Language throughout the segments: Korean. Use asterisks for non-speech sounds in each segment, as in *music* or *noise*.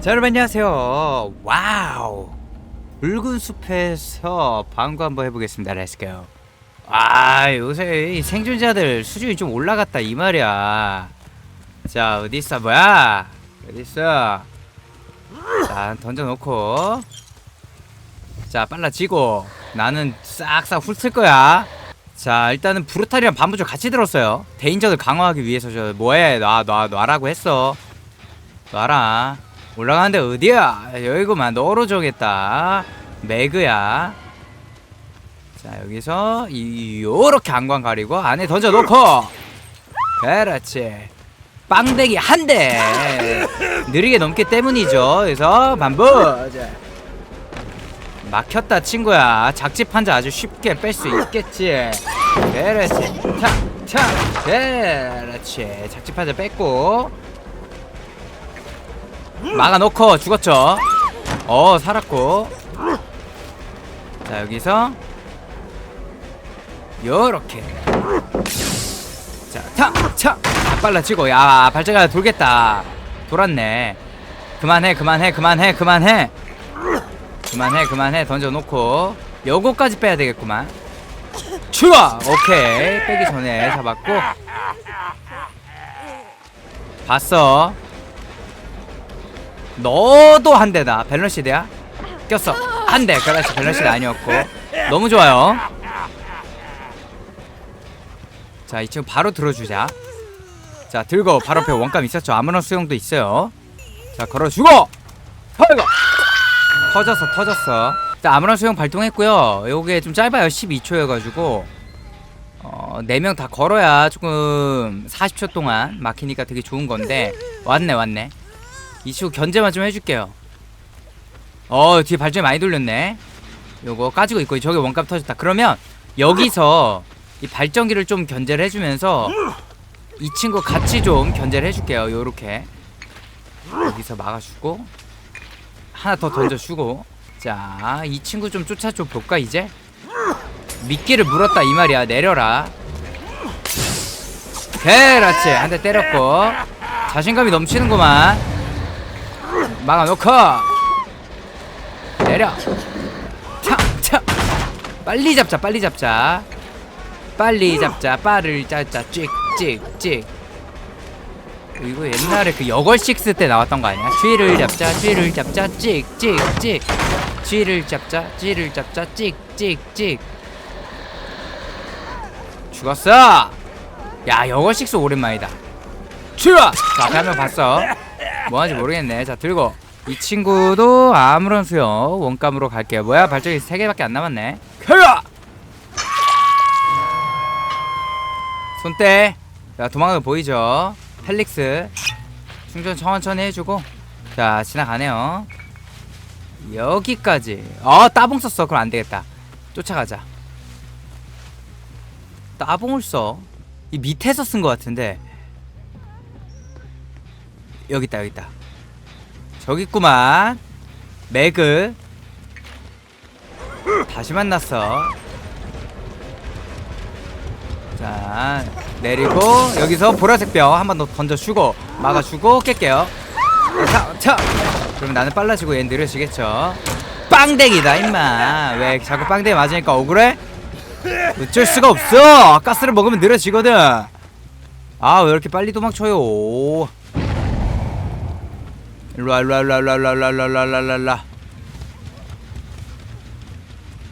자 여러분 안녕하세요. 와우. 붉은 숲에서 방구 한번 해보겠습니다. 렛츠고 아 요새 이 생존자들 수준이 좀 올라갔다 이 말이야. 자 어디있어 뭐야? 어디있어? 자 던져놓고. 자 빨라지고 나는 싹싹 훑을 거야 자 일단은 브루탈이랑 반부조 같이 들었어요. 대인전을 강화하기 위해서 저 뭐해? 놔 놔 놔라고 했어. 놔라. 올라가는데 어디야? 여기구만 너로 정했다. 매그야. 자 여기서 이 요렇게 안광 가리고 안에 던져놓고. 그렇지. 빵대기 한 대. 느리게 넘기 때문이죠. 그래서 반부 자. 막혔다 친구야. 작집 환자 아주 쉽게 뺄 수 있겠지 그렇지. 탁탁 그렇지. 작집 환자 뺐고. 막아놓고 죽었죠. 어 살았고. 자 여기서 요렇게. 자탁탁 빨라지고. 야 발자가 돌겠다. 돌았네. 그만해 그만해 그만해 그만해. 그만해 그만해. 던져놓고. 요거까지 빼야 되겠구만 추가 오케이. 빼기 전에 잡았고. 봤어. 너도 한 대다. 밸런시드야? 꼈어. 한 대. 그렇지 밸런시드 아니었고. 너무 좋아요. 자 이 친구 바로 들어주자. 자 들고 바로 옆에 원감 있었죠? 아무런 수용도 있어요. 자 걸어주고! 헐거! 터졌어 터졌어 자 아무런 수용 발동했고요. 요게 좀 짧아요. 12초여가지고 어, 4명 다 걸어야 조금 40초 동안 막히니까 되게 좋은 건데 왔네 왔네. 이 친구 견제만 좀 해줄게요. 어 뒤에 발전이 많이 돌렸네. 요거 까지고 있고 저기 원값 터졌다. 그러면 여기서 이 발전기를 좀 견제를 해주면서 이 친구 같이 좀 견제를 해줄게요. 요렇게. 여기서 막아주고 하나 더 던져주고 자 이 친구 좀 쫓아줘 볼까 이제? 미끼를 물었다 이 말이야. 내려라. 그렇지. 한 대 때렸고. 자신감이 넘치는구만. 막아놓고. 내려. 탁탁 빨리 잡자 빨리 잡자. 빨리 잡자. 빠를 짜자. 찍 찍 찍. 이거 옛날에 그 여걸식스 때 나왔던 거 아니야? 쥐를 잡자 쥐를 잡자. 찍 찍 찍 쥐를 잡자 쥐를 잡자 찍찍찍. 죽었어! 야 여걸식스 오랜만이다. 쥐라 자 한명 봤어. 뭐하는지 모르겠네. 자 들고. 이 친구도 아무런 수요 원감으로 갈게요. 뭐야 발전기 3개밖에 안 남았네. 켜라 손대. 자 도망가는 거 보이죠? 펠릭스. 충전 천천히 해주고. 자 지나가네요 여기까지. 어 따봉 썼어. 그럼 안되겠다. 쫓아가자. 따봉을 써 이 밑에서 쓴 것 같은데. 여기 있다 여기 있다. 저기 있구만. 매그 다시 만났어. 자 내리고 여기서 보라색 뼈 한 번 더 던져주고 막아주고 깰게요. 자, 자. 그러면 나는 빨라지고 얘는 느려지겠죠? 빵댕이다 임마. 왜 자꾸 빵댕이 맞으니까 억울해? 어쩔 수가 없어. 가스를 먹으면 느려지거든. 아 왜 이렇게 빨리 도망쳐요? 일로와 일로와 일로와 일로와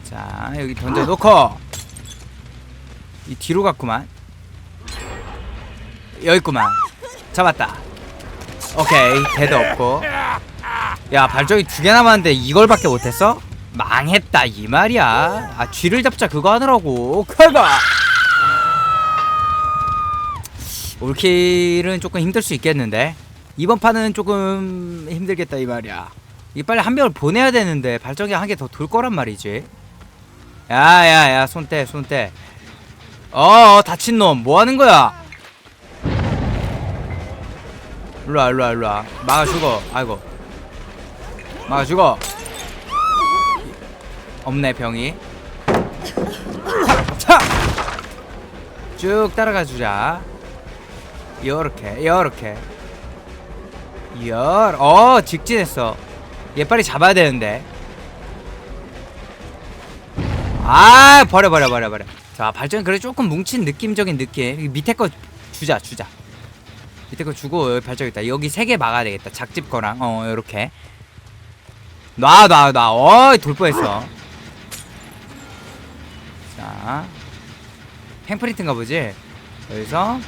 자 여기 던져놓고. 이 뒤로 갔구만. 여기 있구만. 잡았다. 오케이. 대도 없고 야 발전기 두개 남았는데 이걸밖에 못했어? 망했다 이 말이야. 아 쥐를 잡자 그거 하느라고. 그거 올킬은 조금 힘들 수 있겠는데? 이번 판은 조금 힘들겠다 이 말이야. 이 빨리 한 명을 보내야 되는데 발전기 한개 더 돌 거란 말이지. 야야야 손대 손대 어 다친 놈 뭐 하는 거야? 일로와 일로와 일로와. 막아주고 아이고. 막 아주고 없네 병이. 쭉 따라가 주자. 요렇게 요렇게. 열어 직진했어. 얘 빨리 잡아야 되는데. 아 버려 버려 버려 버려. 자 발전 그래 조금 뭉친 느낌적인 느낌. 밑에 거 주자 주자. 밑에 거 주고 발전 있다. 여기 세 개 막아야 되겠다. 작집 거랑. 어 요렇게 놔 놔 놔 어이 돌 뻔했어. 자. 팽프리트인가 보지? 여기서.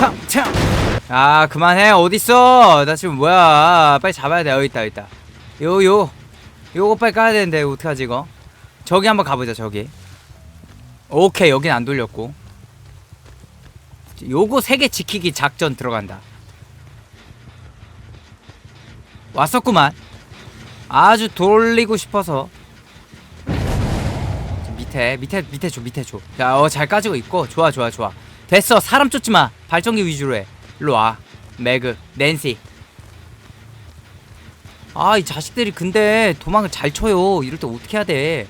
탕 탕. 아 그만해. 어딨어? 나 지금 뭐야? 빨리 잡아야 돼. 여기 있다 여기 있다. 요 요. 요거 빨리 까야 되는데 어떡하지 이거? 저기 한번 가보자 저기. 오케이 여긴 안 돌렸고. 요거 세 개 지키기 작전 들어간다. 왔었구만 아주 돌리고 싶어서. 밑에 밑에 밑에 줘 밑에 줘자어잘 까지고 있고. 좋아 좋아 좋아. 됐어. 사람 쫓지 마. 발전기 위주로 해. 일로 와. 매그 낸시. 아 이 자식들이 근데 도망을 잘 쳐요. 이럴 때 어떻게 해야 돼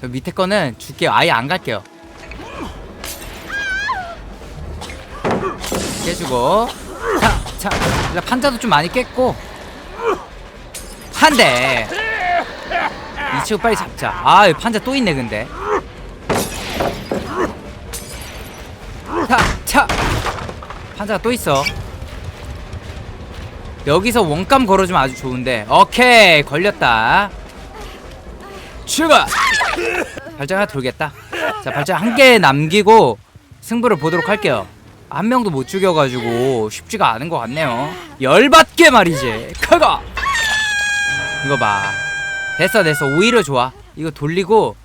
저 밑에 거는 줄게요. 아예 안 갈게요. 깨주고. 자 자 일단 판자도 좀 많이 깼고 한대 이 친구 빨리 잡자 아 판자 또 있네 근데 차, 차. 판자가 또 있어. 여기서 원감 걸어주면 아주 좋은데. 오케이, 걸렸다. 출발! 발전 하나 돌겠다. 자, 발전 한개 남기고 승부를 보도록 할게요. 한 명도 못 죽여가지고 쉽지가 않은 것 같네요. 열받게 말이지. 커가! 이거 봐. 됐어, 됐어. 오히려 좋아. 이거 돌리고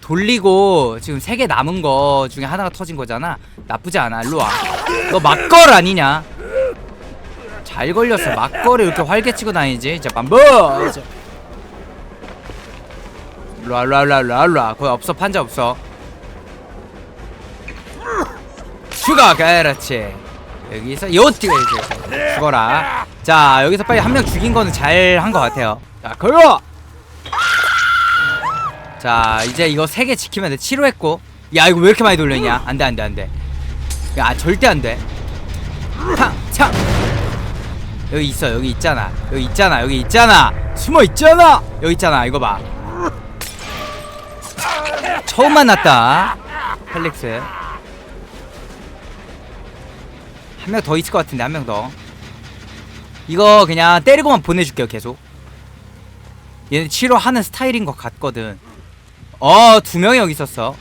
돌리고 지금 세 개 남은 거 중에 하나가 터진 거잖아. 나쁘지 않아. 일로 와. 너 막걸 아니냐? 잘 걸렸어. 막걸을 이렇게 활개치고 다니지. 자, 반보. 일로 와, 일로 와, 일로 와, 일로 와, 일로 와. 거기 없어. 판자 없어. 추가 그렇지. 여기서 요티가 이제 죽어라. 자, 여기서 빨리 한 명 죽인 거는 잘 한 것 같아요. 자, 걸어. 자 이제 이거 세 개 지키면 돼. 치료했고. 야 이거 왜 이렇게 많이 돌렸냐? 안돼 안돼 안돼. 야 절대 안돼. 탕창! 여기 있어 여기 있잖아. 여기 있잖아 여기 있잖아. 숨어 있잖아! 여기 있잖아 이거 봐. 처음 만났다. 펠릭스 한 명 더 있을 것 같은데 한 명 더 이거 그냥 때리고만 보내줄게요 계속 얘는 치료하는 스타일인 것 같거든 어, 두 명이 여기 있었어.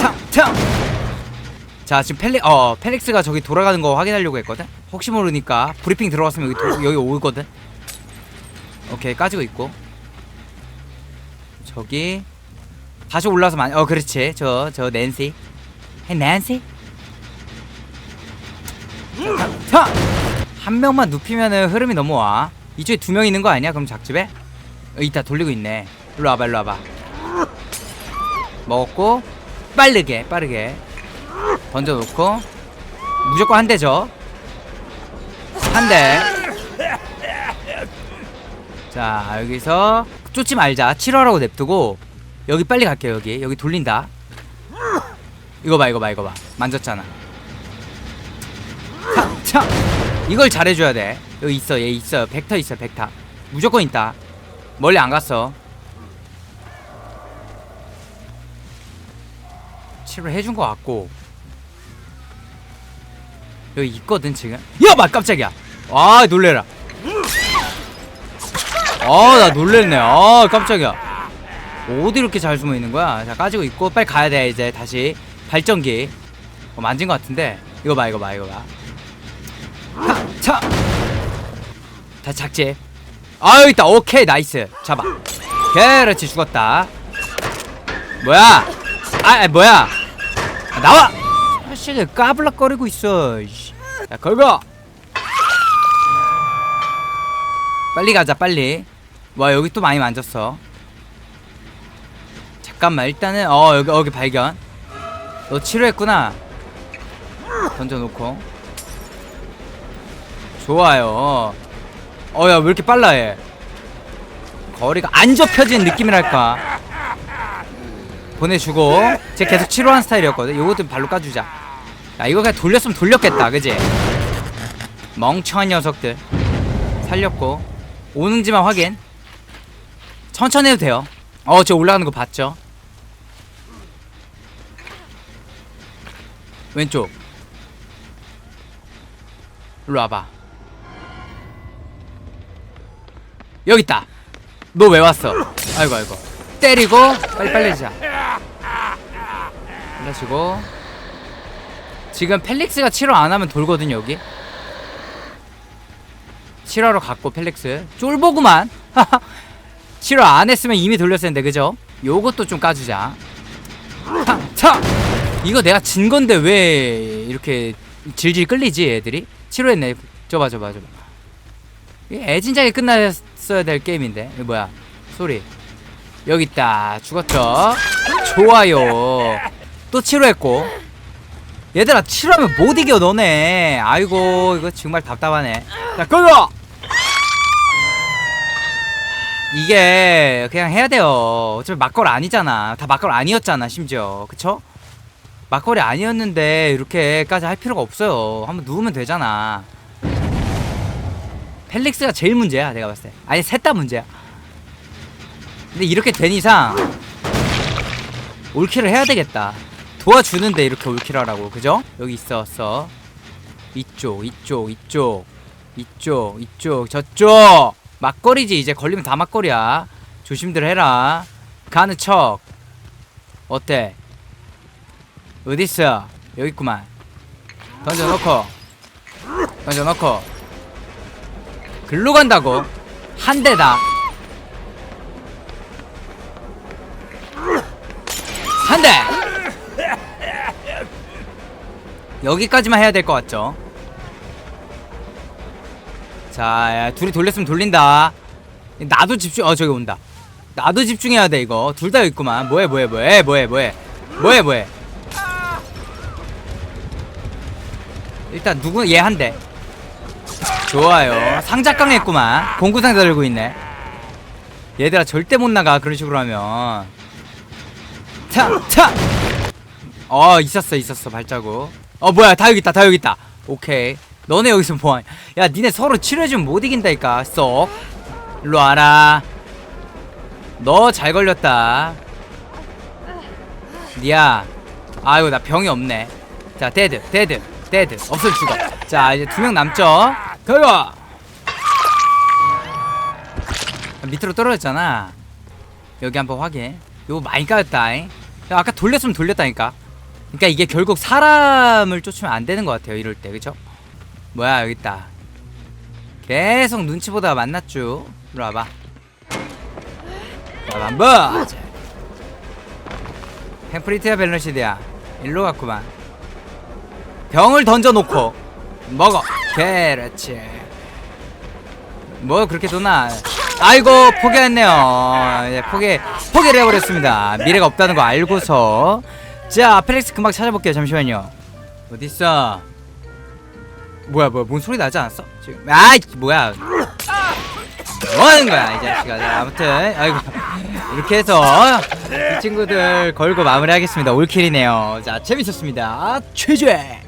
탕, 탕. 자, 지금 펠릭, 어, 펠릭스가 저기 돌아가는 거 확인하려고 했거든? 혹시 모르니까 브리핑 들어왔으면 여기, 도, 여기 오거든? 오케이, 까지고 있고. 저기. 다시 올라와서 많이, 어, 그렇지. 저, 저, 낸시. 헤, 낸시? 자, 한 명만 눕히면은 흐름이 넘어와. 이쪽에 두 명 있는 거 아니야? 그럼 작집에? 어, 이따 돌리고 있네. 일로 와봐, 일로 와봐. 먹었고 빠르게, 빠르게 던져놓고 무조건 한 대죠. 한 대. 자 여기서 쫓지 말자. 7월하고 냅두고 여기 빨리 갈게요. 여기 여기 돌린다. 이거 봐, 이거 봐, 이거 봐. 만졌잖아. 차, 차. 이걸 잘해줘야 돼. 여기 있어, 얘 있어요. 벡터 있어, 벡터. 무조건 있다. 멀리 안 갔어. 치료를 해준 것 같고 여기 있거든 지금. 야, 마 깜짝이야. 아, 놀래라. 아, 나 놀랬네. 아, 깜짝이야. 어디 이렇게 잘 숨어 있는 거야? 자, 가지고 있고 빨리 가야 돼 이제 다시 발전기. 어, 만진 것 같은데. 이거 봐, 이거 봐, 이거 봐. 차, 차. 다 작지. 아 여기 있다. 오케이 나이스. 잡아. 그렇지 죽었다. 뭐야? 아, 아 뭐야? 아, 나와! 사실 까불락거리고 있어. 야 걸고! 빨리 가자 빨리. 와 여기 또 많이 만졌어. 잠깐만 일단은 어 여기 여기 발견. 너 치료했구나. 던져놓고 좋아요. 어야 왜 이렇게 빨라 얘? 거리가 안 좁혀진 느낌이랄까? 보내주고 쟤 계속 치료한 스타일이었거든. 요것도 발로 까주자. 야 이거 그냥 돌렸으면 돌렸겠다 그지? 멍청한 녀석들. 살렸고. 오는지만 확인. 천천히 해도 돼요. 어저 올라가는 거 봤죠? 왼쪽. 일로 와봐 여기 있다. 너 왜 왔어? 아이고 아이고. 때리고 빨리 빨리 자. 그러시고 지금 펠릭스가 치료 안 하면 돌거든 여기. 치료하러 갔고 펠릭스. 쫄보구만. *laughs* 치료 안 했으면 이미 돌렸을 텐데 그죠? 요것도 좀 까주자. 차! 차! 이거 내가 진 건데 왜 이렇게 질질 끌리지 애들이? 치료했네. 저봐 저봐 저봐. 애진작에 끝 났어야 될 게임인데. 이거 뭐야? 소리. 여기 있다. 죽었죠? 좋아요. 또 치료했고. 얘들아 치료하면 못 이겨 너네. 아이고 이거 정말 답답하네. 자 끌어 이게 그냥 해야 돼요. 어차피 막걸 아니잖아. 다 막걸 아니었잖아 심지어. 그쵸? 막걸리 아니었는데 이렇게까지 할 필요가 없어요. 한번 누우면 되잖아 펠릭스가 제일 문제야 내가 봤을 때. 아니 셋 다 문제야. 근데 이렇게 된 이상 올킬을 해야 되겠다. 도와주는데 이렇게 올킬하라고. 그죠? 여기 있었어? 이쪽 이쪽 이쪽. 이쪽 이쪽. 저쪽! 막걸리지 이제 걸리면 다 막걸리야. 조심들 해라. 가는 척. 어때? 어딨어? 여기 있구만. 던져놓고. 던져놓고 글로 간다고 한 대다 한 대! 여기까지만 해야 될 것 같죠? 자, 야, 둘이 돌렸으면 돌린다. 나도 집중, 어, 저기 온다. 나도 집중해야 돼, 이거. 둘 다 있구만. 뭐해, 뭐해, 뭐해, 뭐해, 뭐해. 뭐해, 뭐해. 일단, 누구, 얘 한 대. 좋아요. 상작강 했구만. 공구상자 들고 있네. 얘들아, 절대 못 나가. 그런 식으로 하면. 차! 차! 어, 있었어, 있었어, 발자국. 어, 뭐야, 다 여기 있다, 다 여기 있다. 오케이. 너네 여기서 뭐하냐. 야, 니네 서로 치료해주면 못 이긴다니까. 쏙. 일로 와라. 너 잘 걸렸다. 니야. 아유, 나 병이 없네. 자, 데드, 데드, 데드. 없어 죽어. 자, 이제 두 명 남죠? 그거! 밑으로 떨어졌잖아. 여기 한번 확인. 요거 많이 까였다. 잉? 야, 아까 돌렸으면 돌렸다니까. 그러니까 이게 결국 사람을 쫓으면 안 되는 것 같아요. 이럴 때, 그죠? 뭐야 여기 있다. 계속 눈치 보다가 만났죠. 이리 와봐. 자, 한번. 햄프리트야 밸런시드야. 일로 갔구만. 병을 던져놓고 먹어. 그렇지. 뭐 그렇게 도나? 아이고 포기했네요. 이제 포기 포기를 해버렸습니다. 미래가 없다는 거 알고서 자 펠릭스 금방 찾아볼게요. 잠시만요. 어디 있어? 뭐야 뭐야 뭔 소리 나지 않았어? 지금 아이 뭐야? 뭐 하는 거야 이 자식아. 자, 아무튼 아이고 이렇게 해서 이 친구들 걸고 마무리하겠습니다. 올킬이네요. 자 재밌었습니다. 최죄.